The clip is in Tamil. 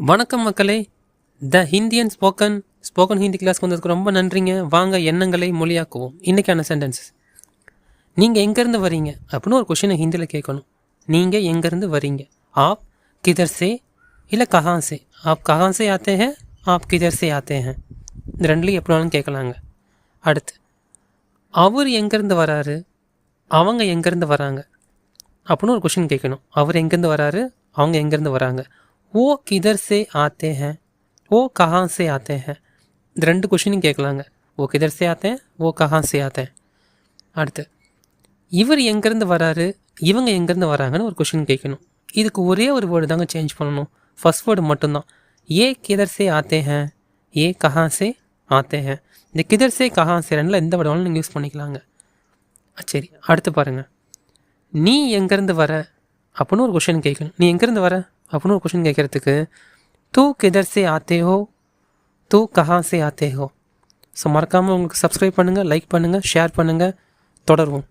வணக்கம் மக்களே. The Hindian spoken spoken Hindi கிளாஸ்க்கு வந்ததுக்கு ரொம்ப நன்றிங்க. வாங்க எண்ணங்களை மொழியாக்குவோம். இன்றைக்கான சென்டென்ஸ் நீங்கள் எங்கேருந்து வரீங்க? அப்படின்னு ஒரு கொஷினை ஹிந்தியில் கேட்கணும். நீங்கள் எங்கேருந்து வரீங்க? ஆப் கிதர் சே இல்லை கஹான் சே? ஆப் கஹான் சே ஆத்தே ஹே ஆப் கிதர் சே ஆத்தே ஹே. இந்த ரெண்டுலையும் எப்படி வேணாலும் கேட்கலாங்க. அடுத்து அவர் எங்கேருந்து வராரு? அவங்க எங்கேருந்து வராங்க? அப்படின்னு ஒரு கொஷின் கேட்கணும். அவர் எங்கேருந்து வராரு? அவங்க எங்கேருந்து வராங்க? ஓ கிதர் சே ஆத்தே ஹே ஓ கஹான் சே ஆத்தே ஹே இந்த ரெண்டு கொஷினும் கேட்கலாங்க ஓ கிதர் சே ஓ கஹான் சே அடுத்து இவர் எங்கேருந்து வராரு இவங்க எங்கேருந்து வராங்கன்னு ஒரு கொஷின் கேட்கணும் இதுக்கு ஒரே ஒரு வேர்டு தாங்க சேஞ்ச் பண்ணணும் ஃபஸ்ட் வேர்டு மட்டும்தான் ஏ கிதர் சே ஆத்தே ஹே ஏ கஹான் சே ஆத்தே ஹே இந்த கிதர் சே கஹான் சே எந்த வேர்டு நீங்கள் யூஸ் பண்ணிக்கலாங்க சரி அடுத்து பாருங்கள் நீ எங்கேருந்து வர அப்படின்னு ஒரு கொஷின் கேட்கணும் நீ எங்கேருந்து வர அப்படின்னு ஒரு கொஷின் கேட்குறதுக்கு தூ கிதர் சே ஆத்தே ஹோ தூ கஹா சே ஆத்தே ஹோ ஸோ மறக்காமல் உங்களுக்கு சப்ஸ்கிரைப் பண்ணுங்கள் லைக் பண்ணுங்கள் ஷேர் பண்ணுங்கள் தொடருவோம்